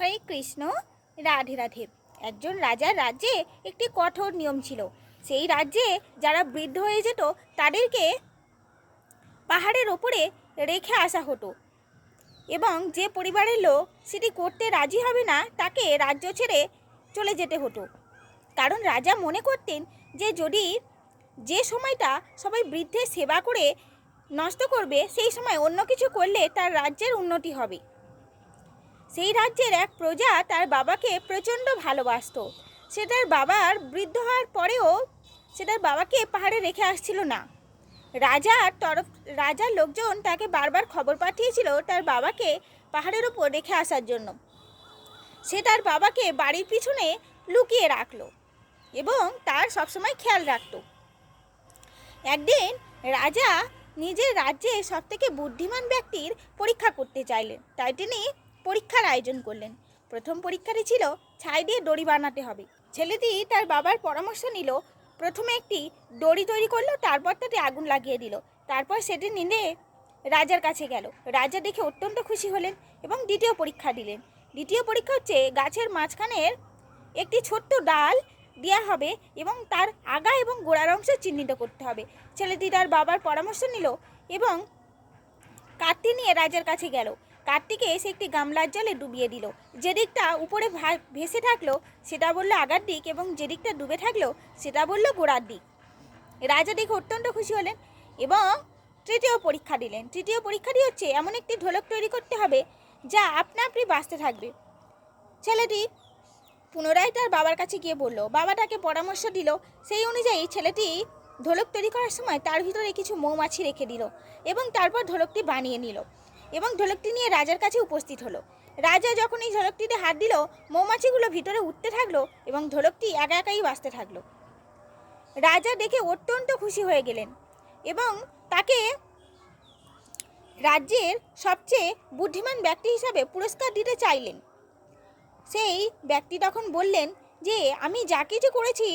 হরে কৃষ্ণ, রাধে রাধে। একজন রাজার রাজ্যে একটি কঠোর নিয়ম ছিল। সেই রাজ্যে যারা বৃদ্ধ হয়ে যেত, তাদেরকে পাহাড়ের ওপরে রেখে আসা হতো। এবং যে পরিবারের লোক সেটি করতে রাজি হবে না, তাকে রাজ্য ছেড়ে চলে যেতে হতো। কারণ রাজা মনে করতেন যে যদি যে সময়টা সবাই বৃদ্ধের সেবা করে নষ্ট করবে, সেই সময় অন্য কিছু করলে তার রাজ্যের উন্নতি হবে। সেই রাজ্যের এক প্রজা তার বাবাকে প্রচণ্ড ভালোবাসত। সে তার বাবার বৃদ্ধ হওয়ার পরেও সে তার বাবাকে পাহাড়ে রেখে আসছিল না। রাজার তরফ, রাজার লোকজন তাকে বারবার খবর পাঠিয়েছিল তার বাবাকে পাহাড়ের উপর রেখে আসার জন্য। সে তার বাবাকে বাড়ির পিছনে লুকিয়ে রাখল এবং তার সবসময় খেয়াল রাখত। একদিন রাজা নিজের রাজ্যে সবথেকে বুদ্ধিমান ব্যক্তির পরীক্ষা করতে চাইলেন। তাই তিনি পরীক্ষার আয়োজন করলেন। প্রথম পরীক্ষাটি ছিল, ছাই দিয়ে দড়ি বানাতে হবে। ছেলেটি তার বাবার পরামর্শ নিল, প্রথমে একটি দড়ি তৈরি করল, তারপর তাতে আগুন লাগিয়ে দিল। তারপর সেটি নিলে রাজার কাছে গেল। রাজা দেখে অত্যন্ত খুশি হলেন এবং দ্বিতীয় পরীক্ষা দিলেন। দ্বিতীয় পরীক্ষা হচ্ছে গাছের মাঝখানের একটি ছোট্ট ডাল দেওয়া হবে এবং তার আগা এবং গোড়ার অংশ চিহ্নিত করতে হবে। ছেলেটি তার বাবার পরামর্শ নিল এবং কাঠটি নিয়ে রাজার কাছে গেল। কাঠটিকে এসে একটি গামলার জলে ডুবিয়ে দিল। যে দিকটা উপরে ভেসে থাকল, সেটা বলল আগার দিক এবং যে দিকটা ডুবে থাকল, সেটা বলল গোড়ার দিক। রাজা দেখে অত্যন্ত খুশি হলেন এবং তৃতীয় পরীক্ষা দিলেন। তৃতীয় পরীক্ষাটি হচ্ছে এমন একটি ঢোলক তৈরি করতে হবে যা আপনা আপনি বাঁচতে থাকবে। ছেলেটি পুনরায় তার বাবার কাছে গিয়ে বলল, বাবা তাকে পরামর্শ দিল, সেই অনুযায়ী ছেলেটি ঢোলক তৈরি করার সময় তার ভিতরে কিছু মৌমাছি রেখে দিল এবং তারপর ঢোলকটি বানিয়ে নিল। এবং ঢোলকটি নিয়ে রাজার কাছে উপস্থিত হলো। রাজা যখন এই ঢোলকটিতে হাত দিল, মৌমাছিগুলো ভিতরে উঠতে থাকল এবং ঢোলকটি একা একাই বাঁচতে থাকল। রাজা দেখে অত্যন্ত খুশি হয়ে গেলেন এবং তাকে রাজ্যের সবচেয়ে বুদ্ধিমান ব্যক্তি হিসাবে পুরস্কার দিতে চাইলেন। সেই ব্যক্তি তখন বললেন যে, আমি যা কিছু করেছি,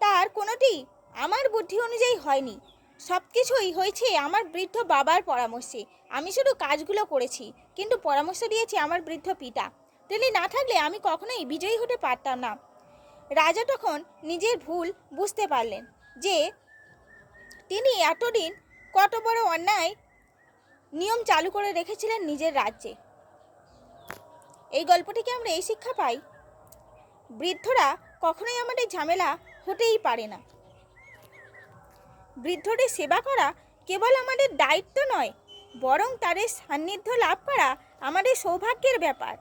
তার কোনোটি আমার বুদ্ধি অনুযায়ী হয়নি। সব কিছুই হয়েছে আমার বৃদ্ধ বাবার পরামর্শে। আমি শুধু কাজগুলো করেছি, কিন্তু পরামর্শ দিয়েছি আমার বৃদ্ধ পিতা। তিনি না থাকলে আমি কখনোই বিজয়ী হতে পারতাম না। রাজা তখন নিজের ভুল বুঝতে পারলেন যে তিনি এতদিন কত বড় অন্যায় নিয়ম চালু করে রেখেছিলেন নিজের রাজ্যে। এই গল্প থেকে আমরা এই শিক্ষা পাই? বৃদ্ধরা কখনোই আমাদের ঝামেলা হতেই পারে না। বৃদ্ধদের সেবা করা কেবল আমাদের দায়িত্ব নয়, বরং তাদের সান্নিধ্য লাভ করা আমাদের সৌভাগ্যের ব্যাপার।